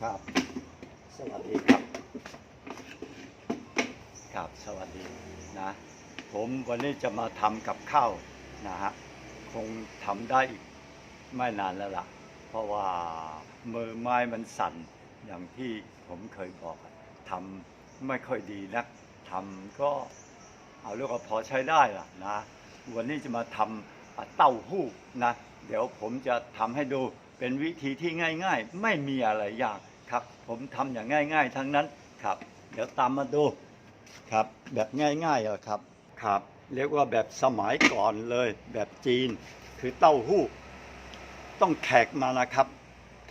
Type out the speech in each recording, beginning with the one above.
ครับ สวัสดีครับ ครับสวัสดีนะ ผมวันนี้จะมาทำกับข้าวนะฮะ คงทำได้อีกไม่นานแล้วล่ะ เพราะว่ามือไม้มันสั่นอย่างที่ผมเคยบอกอะทำไม่ค่อยดีนักทำก็เอาเรียกว่าพอใช้ได้ล่ะนะ วันนี้จะมาทำอะเต้าหู้นะ เดี๋ยวผมจะทำให้ดูเป็นวิธีที่ง่าย ๆ ไม่มีอะไรยาก ครับ ผมทำอย่างง่าย ๆ ทั้งนั้นครับ เดี๋ยวตามมาดูครับ แบบง่ายๆอะครับครับ เรียกว่าแบบสมัยก่อนเลย แบบจีนคือเต้าหู้ ต้องแขกมานะครับ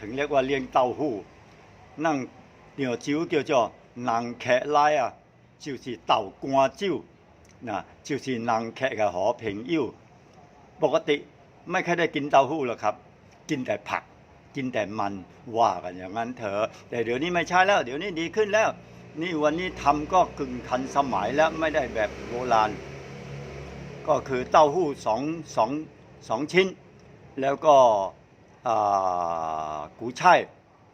ถึงเรียกว่าเลี้ยงเต้าหู้นั่งเหนียวจิ้ว叫做能剧来啊，就是豆干椒嗱，就是能剧嘅可平腰。ปกติไม่ค่อยได้กินเต้าหู้หรอกครับ กินแต่ผัก กินแต่มันว่ากันอย่างนั้นเถอะแต่เดี๋ยวนี้ไม่ใช่แล้ว เดี๋ยวนี้ดีขึ้นแล้ว นี่วันนี้ทำก็กึ่งทันสมัยแล้วไม่ได้แบบโบราณ ก็คือเต้าหู้สองสองสองชิ้น แล้วก็อ่ากูช่าย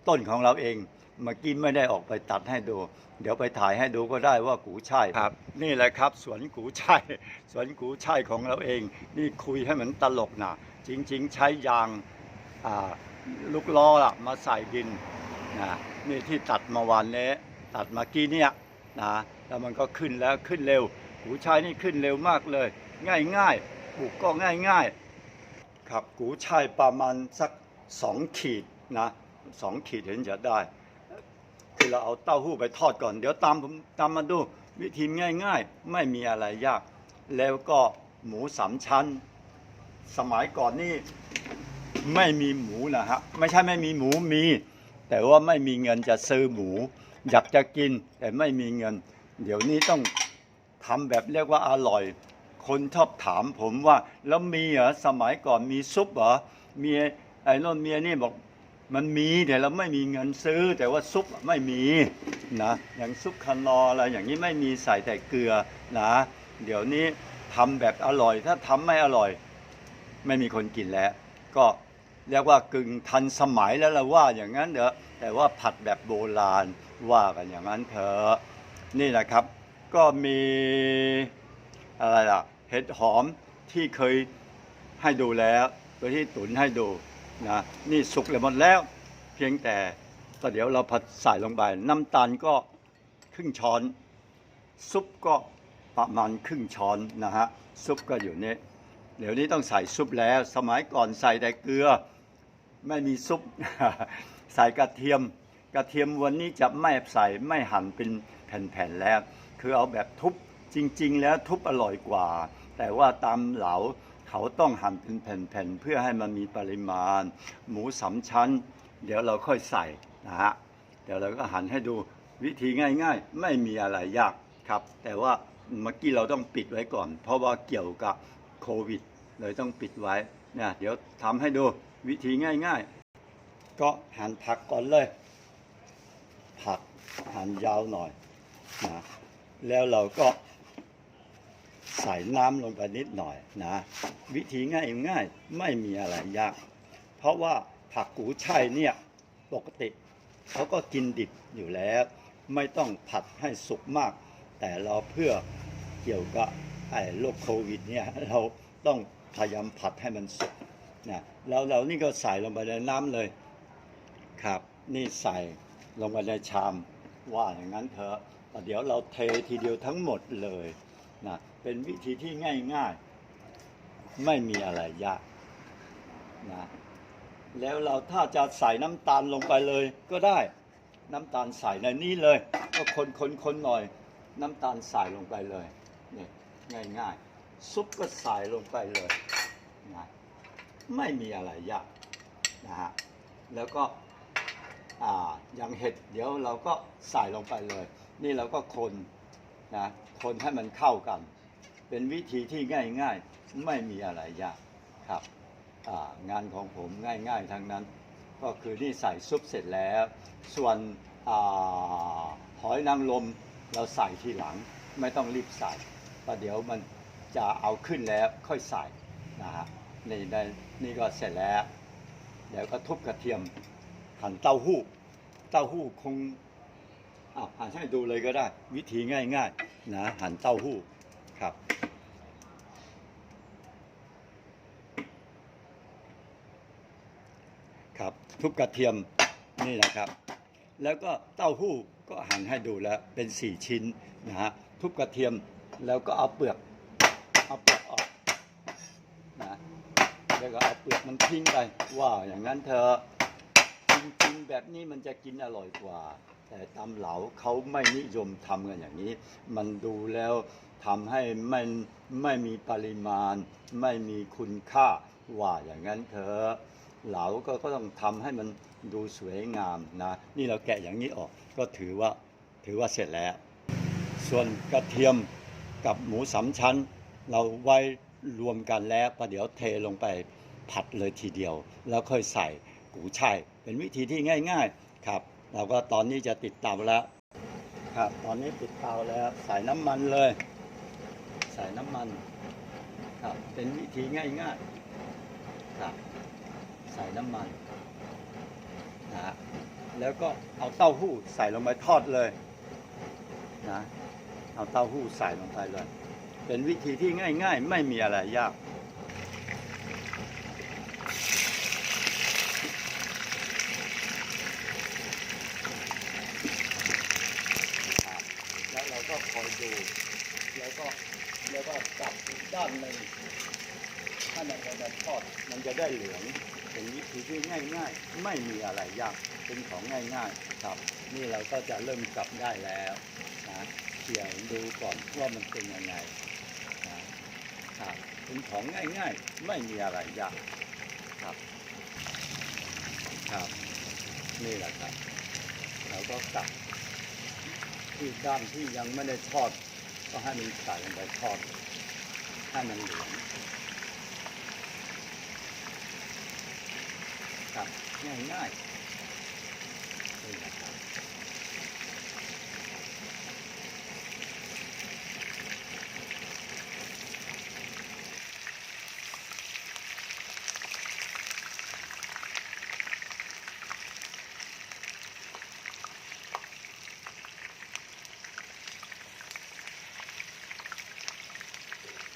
ต้นของเราเองเมื่อกี้ไม่ได้ออกไปตัดให้ดู เดี๋ยวไปถ่ายให้ดูก็ได้ว่ากูช่ายครับ นี่แหละครับ สวนกูช่ายสวนกูช่ายของเราเอง นี่คุยให้เหมือนตลกนะจริง ๆ ใช้ยางอ่า ลูกล้อล่ะมาใส่ดินนะนี่ที่ตัดมาวันนี้ตัดเมากี้เนี่ยนะแล้วมันก็ขึ้นแล้วขึ้นเร็ว กูใช่ายนี่ขึ้นเร็วมากเลย ง่ายๆปลูกก็ง่ายๆครับกูใช่ายประมาณสักสองขีดนะสองขีดเห็นจะได้ คือเราเอาเต้าหู้ไปทอดก่อน เดี๋ยวตามผมตามมาดูวิธีง่ายๆ ไม่มีอะไรยาก แล้วก็หมูสามชั้น สมัยก่อนนี่ ไม่มีหมูนะฮะไม่ใช่ไม่มีหมูมี แต่ว่าไม่มีเงินจะซื้อหมู อยากจะกินแต่ไม่มีเงิน เดี๋ยวนี้ต้องทำแบบเรียกว่าอร่อย คนชอบถามผมว่า แล้วมีเหรอสมัยก่อนมีซุปเหรอเมียไอ้นนเมียนี่บอกมันมีแต่เราไม่มีเงินซื้อ แต่ว่าซุปไม่มีนะอย่างซุปคานออะไรอย่างนี้ไม่มีใส่แต่เกลือนะเดี๋ยวนี้ทำแบบอร่อย ถ้าทำไม่อร่อย ไม่มีคนกินแล้ว ก็ เรียกว่ากึ่งทันสมัยแล้วละว่าอย่างนั้นเถอะแต่ว่าผัดแบบโบราณว่ากันอย่างนั้นเถอะนี่แหละครับ ก็มีอะไรล่ะเห็ดหอมที่เคยให้ดูแล้วตัวที่ตุ๋นให้ดูนะนี่สุกเลยหมดแล้ว เพียงแต่ก็เดี๋ยวเราผัดใส่ลงไปน้ำตาลก็ครึ่งช้อน ซุปก็ประมาณครึ่งช้อนนะฮะซุปก็อยู่นี่เดี๋ยวนี้ต้องใส่ซุปแล้ว สมัยก่อนใส่แต่เกลือ ไม่มีซุป ใส่กระเทียม กระเทียมวันนี้จะไม่ใส่ไม่หั่นเป็นแผ่นๆแล้ว คือเอาแบบทุบจริง ๆ แล้วทุบอร่อยกว่า แต่ว่าตามเหลาเขาต้องหั่นเป็นแผ่นๆเพื่อให้มันมีปริมาณ หมูสามชั้น เดี๋ยวเราค่อยใส่นะฮะเดี๋ยวเราก็หั่นให้ดูวิธีง่าย ๆ ไม่มีอะไรยากครับ แต่ว่าเมื่อกี้เราต้องปิดไว้ก่อน เพราะว่าเกี่ยวกับโควิด เลยต้องปิดไว้เนี่ยเดี๋ยวทำให้ดู วิธีง่ายๆ ก็หั่นผักก่อนเลย ผักหั่นยาวหน่อยนะแล้วเราก็ใส่น้ำลงไปนิดหน่อยนะ วิธีง่ายง่ายไม่มีอะไรยาก เพราะว่าผักกูช่ายเนี่ยปกติเขาก็กินดิบอยู่แล้ว ไม่ต้องผัดให้สุกมาก แต่เราเพื่อเกี่ยวกับไอ้โรคโควิดเนี่ยเราต้องพยายามผัดให้มันสุก นะแล้วเรานี่ก็ใส่ลงไปในน้ำเลยครับ นี่ใส่ลงไปในชามว่าอย่างนั้นเถอะเดี๋ยวเราเททีเดียวทั้งหมดเลยนะเป็นวิธีที่ง่ายๆ ไม่มีอะไรยากนะแล้วเราถ้าจะใส่น้ำตาลลงไปเลยก็ได้น้ำตาลใส่ในนี้เลย ก็คนคนคนหน่อย น้ำตาลใส่ลงไปเลยนี่ง่ายๆ ซุปก็ใส่ลงไปเลยนะ ไม่มีอะไรยากนะฮะแล้วก็อย่างเห็ดเดี๋ยวเราก็ใส่ลงไปเลย นี่เราก็คนนะคนให้มันเข้ากัน เป็นวิธีที่ง่ายๆ ไม่มีอะไรยากครับงานของผมง่ายๆทั้งนั้น ก็คือนี่ใส่ซุปเสร็จแล้ว ส่วนอหอยนางรมเราใส่ทีหลังไม่ต้องรีบใส่ประเดี๋ยวมันจะเอาขึ้นแล้วค่อยใส่นะฮะ นี่ได้นี่ก็เสร็จแล้ว เดี๋ยวก็ทุบกระเทียมหั่นเต้าหู้ เต้าหู้คงอะหั่นให้ดูเลยก็ได้ วิธีง่ายๆนะหั่นเต้าหู้ครับครับทุบกระเทียมนี่นะครับ แล้วก็เต้าหู้ก็หั่นให้ดูแล้วเป็นสี่ชิ้นนะฮะทุบกระเทียมแล้วก็เอาเปลือกเอาเปลือก แล้วก็เอาเปลือกมันทิ้งไป ว่าอย่างนั้นเธอจริงๆแบบนี้มันจะกินอร่อยกว่า แต่ตำเหลาเขาไม่นิยมทำกันอย่างนี้ มันดูแล้วทำให้ไม่ไม่มีปริมาณ ไม่มีคุณค่าว่าอย่างนั้นเถอเหลาก็ก็ต้องทำให้มันดูสวยงามนะ นี่เราแกะอย่างนี้ออกก็ถือว่าถือว่าเสร็จแล้ว ส่วนกระเทียมกับหมูสามชั้น เราไว้ รวมกันแล้วประเดี๋ยวเทลงไปผัดเลยทีเดียว แล้วค่อยใส่กูช่ายเป็นวิธีที่ง่าย ๆครับเราก็ตอนนี้จะติดเตาแล้วครับ ตอนนี้ติดเตาแล้วใส่น้ำมันเลย ใส่น้ำมันครับเป็นวิธีง่ายๆครับใส่น้ำมันนะฮะแล้วก็เอาเต้าหู้ใส่ลงไปทอดเลยนะเอาเต้าหู้ใส่ลงไปเลย เป็นวิธีที่ง่าย ๆ ไม่มีอะไรยากแล้วเราก็คอยดู แล้วก็แล้วก็จับอีกด้านหนึ่งถ้ามันจะทอดมันจะได้เหลืองเป็นวิธีที่ง่าย ๆ ไม่มีอะไรยากเป็นของง่าย ๆ ครับ นี่เราก็จะเริ่มจับได้แล้วนะเขี่ยดูก่อนว่ามันเป็นยังไง ครับเป็นของง่าย ๆ ไม่มีอะไรยากครับครับ นี่แหละครับเราก็กลับที่ด้านที่ยังไม่ได้ทอด ก็ให้มันใส่ลงไปทอดให้มันเหลืองครับง่ายง่ายๆนี่นะครับ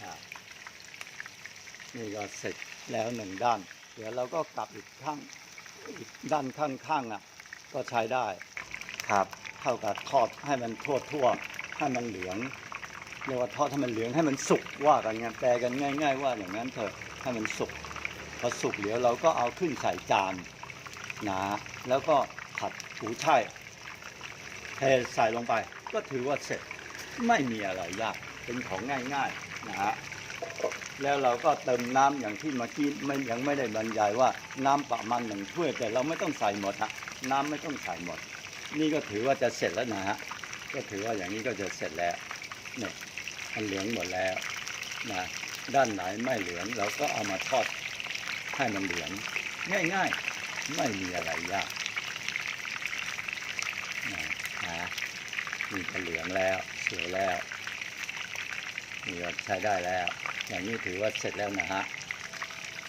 ครับนี่ก็เสร็จแล้วหนึ่งด้าน เดี๋ยวเราก็กลับอีกข้างอีกด้านข้างๆอะ ก็ใช้ได้ ครับ เท่ากับทอดให้มันทั่วทั่วๆให้มันเหลืองเรียกว่าทอดให้มันเหลืองให้มันสุกว่ากันไงแปลกันง่าย ๆ ว่าอย่างนั้นเถอะให้มันสุกพอสุกเดี๋ยวเราก็เอาขึ้นใส่จานนะแล้วก็ผัดหูช่ายเทใส่ลงไป ก็ถือว่าเสร็จไม่มีอะไรยากเป็นของง่าย ๆ นะฮะแล้วเราก็เติมน้ำอย่างที่เมื่อกี้ไม่ยังไม่ได้บรรยายว่าน้ำประมาณหนึ่งถ้วย แต่เราไม่ต้องใส่หมดฮะน้ำไม่ต้องใส่หมด นี่ก็ถือว่าจะเสร็จแล้วนะฮะก็ถือว่าอย่างนี้ก็จะเสร็จแล้วเนี่ยมันเหลืองหมดแล้วนะด้านไหนไม่เหลืองเราก็เอามาทอดให้มันเหลืองง่ายๆ ไม่มีอะไรยากนะฮะนี่ก็เหลืองแล้วสวยแล้ว นี่ก็ใช้ได้แล้ว อย่างนี้ถือว่าเสร็จแล้วนะฮะ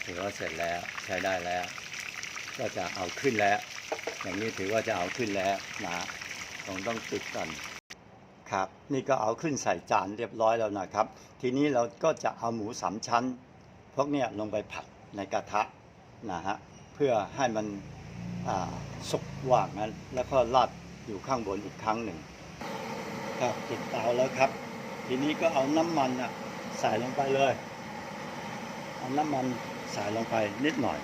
ถือว่าเสร็จแล้วใช้ได้แล้ว ก็จะเอาขึ้นแล้ว อย่างนี้ถือว่าจะเอาขึ้นแล้วนะคงต้องปิดก่อนครับนี่ก็เอาขึ้นใส่จานเรียบร้อยแล้วนะครับ ทีนี้เราก็จะเอาหมูสามชั้น พวกเนี้ยลงไปผัดในกระทะนะฮะเพื่อให้มันสุกว่างั้น แล้วก็ราดอยู่ข้างบนอีกครั้งหนึ่งครับติดเตาแล้วครับ ทีนี้ก็เอาน้ำมันอะใส่ลงไปเลย เอาน้ำมันใส่ลงไปนิดหน่อย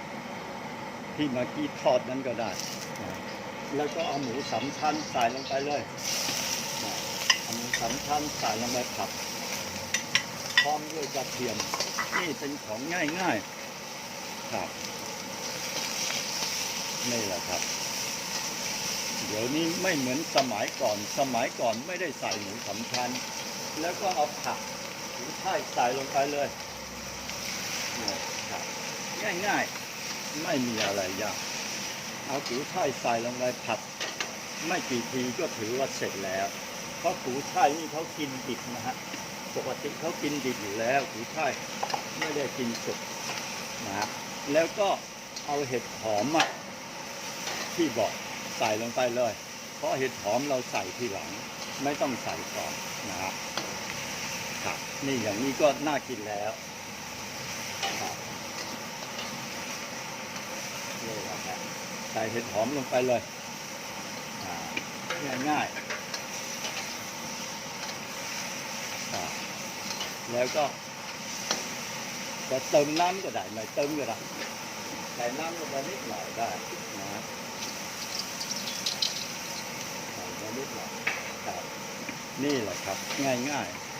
ที่เมื่อกี้ทอดนั้นก็ได้ แล้วก็เอาหมูสามชั้นใส่ลงไปเลยเอาหมูสามชั้นใส่ลงไปผัดพร้อมด้วยกระเทียมนี่เป็นของง่ายๆครับนี่แหละครับ เดี๋ยวนี้ไม่เหมือนสมัยก่อน สมัยก่อนไม่ได้ใส่หมูสามชั้น แล้วก็เอาผักหรือไข่ใส่ลงไปเลยเนี่ยครับง่ายๆ ไม่มีอะไรยากเอากูช่ายใส่ลงไปผัด ไม่กี่ทีก็ถือว่าเสร็จแล้ว เพราะกูช่ายนี่เขากินดิบนะฮะปกติเขากินดิบอยู่แล้วกูช่ายไม่ได้กินสุกนะฮะแล้วก็เอาเห็ดหอมอะที่บอกใส่ลงไปเลย เพราะเห็ดหอมเราใส่ทีหลัง ไม่ต้องใส่ก่อนนะครับ นี่อย่างนี้ก็น่ากินแล้วนี่แหละครับใส่เห็ดหอมลงไปเลยอ่ายง่ายแล้วก็จะเติมน้ำก็ได้ไม่เติมก็ได้ใส่น้ำลงไปนิดหน่อยได้นะใส่ไปนิดหน่อยนี่แหละครับ ง่ายๆ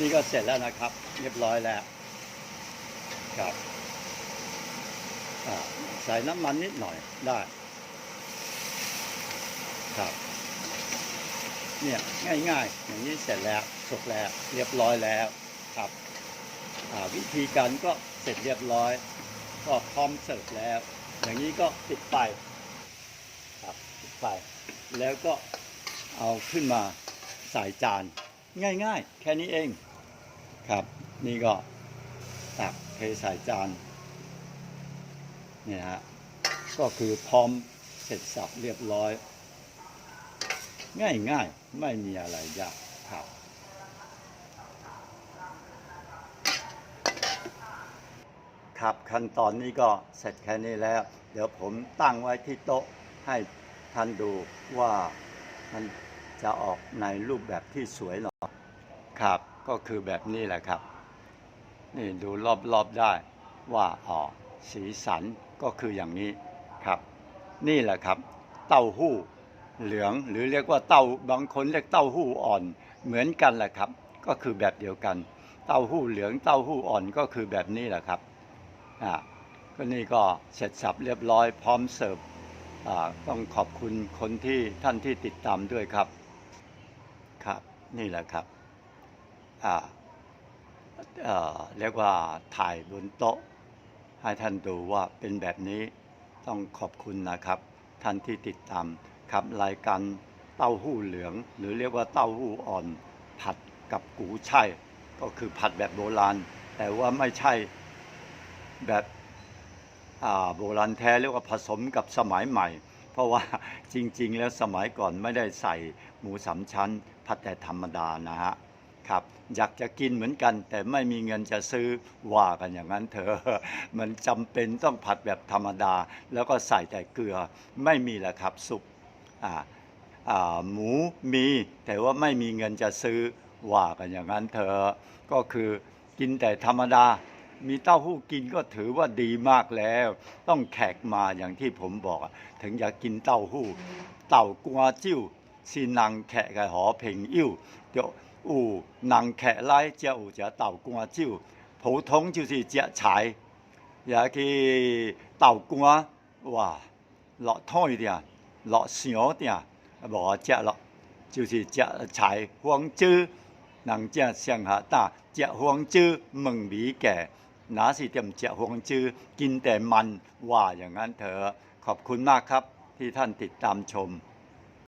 นี่ก็เสร็จแล้วนะครับ เรียบร้อยแล้วครับใส่น้ำมันนิดหน่อยได้ครับเนี่ยง่ายๆ อย่างนี้เสร็จแล้วสุกแล้ว เรียบร้อยแล้วครับวิธีการก็เสร็จเรียบร้อย ก็พร้อมเสิร์ฟแล้ว อย่างนี้ก็ปิดไฟครับปิดไฟแล้วก็เอาขึ้นมาใส่จาน ง่ายๆ แค่นี้เอง ครับ นี่ก็ตักเทใส่จานเนี่ยฮะก็คือพร้อมเสร็จสับเรียบร้อย ง่ายๆไม่มีอะไรยากครับครับขั้นตอนนี้ก็เสร็จแค่นี้แล้ว เดี๋ยวผมตั้งไว้ที่โต๊ะให้ท่านดูว่ามันจะออกในรูปแบบที่สวยหรอครับ ก็คือแบบนี้แหละครับ นี่ดูรอบๆได้ว่าออสีสันก็คืออย่างนี้ครับ นี่แหละครับ เต้าหู้เหลืองหรือเรียกว่าเต้าบางคนเรียกเต้าหู้อ่อนเหมือนกันแหละครับ ก็คือแบบเดียวกัน เต้าหู้เหลืองเต้าหู้อ่อนก็คือแบบนี้แหละครับอ่าก็นี่ก็เสร็จสับเรียบร้อยพร้อมเสิร์ฟอ่าต้องขอบคุณคนที่ท่านที่ติดตามด้วยครับครับ นี่แหละครับ เรียกว่าถ่ายบนโต๊ะ ให้ท่านดูว่าเป็นแบบนี้ต้องขอบคุณนะครับ ท่านที่ติดตามครับรายการเต้าหู้เหลือง หรือเรียกว่าเต้าหู้อ่อน ผัดกับกูไช่ก็คือผัดแบบโบราณ แต่ว่าไม่ใช่แบบโบราณแท้เรียกว่าผสมกับสมัยใหม่ เพราะว่าจริง ๆ แล้วสมัยก่อนไม่ได้ใส่หมูสามชั้น ผัดแต่ธรรมดานะฮะ ครับ อยากจะกินเหมือนกัน แต่ไม่มีเงินจะซื้อว่ากันอย่างนั้นเถอะมันจำเป็นต้องผัดแบบธรรมดา แล้วก็ใส่แต่เกลือไม่มีแหละครับสุปหมูมีแต่ว่าไม่มีเงินจะซื้อว่ากันอย่างนั้นเถอะก็คือกินแต่ธรรมดา มีเต้าหู้กินก็ถือว่าดีมากแล้ว ต้องแขกมาอย่างที่ผมบอก ถึงอยากกินเต้าหู้ เต่ากัวจิ้วซีนังแขกหอเพ่งอิ่วเดี๋ยว 有人客来才有只豆干酒，普通就是只菜，也去豆干，哇，落汤点，落上点，无只咯，就是只菜黄椒，人只上下打，只黄椒焖味嘅，那是点只黄椒，กินแต่มันว่าอย่างนั้นเถอะขอบคุณมากครับที่ท่านติดตามชม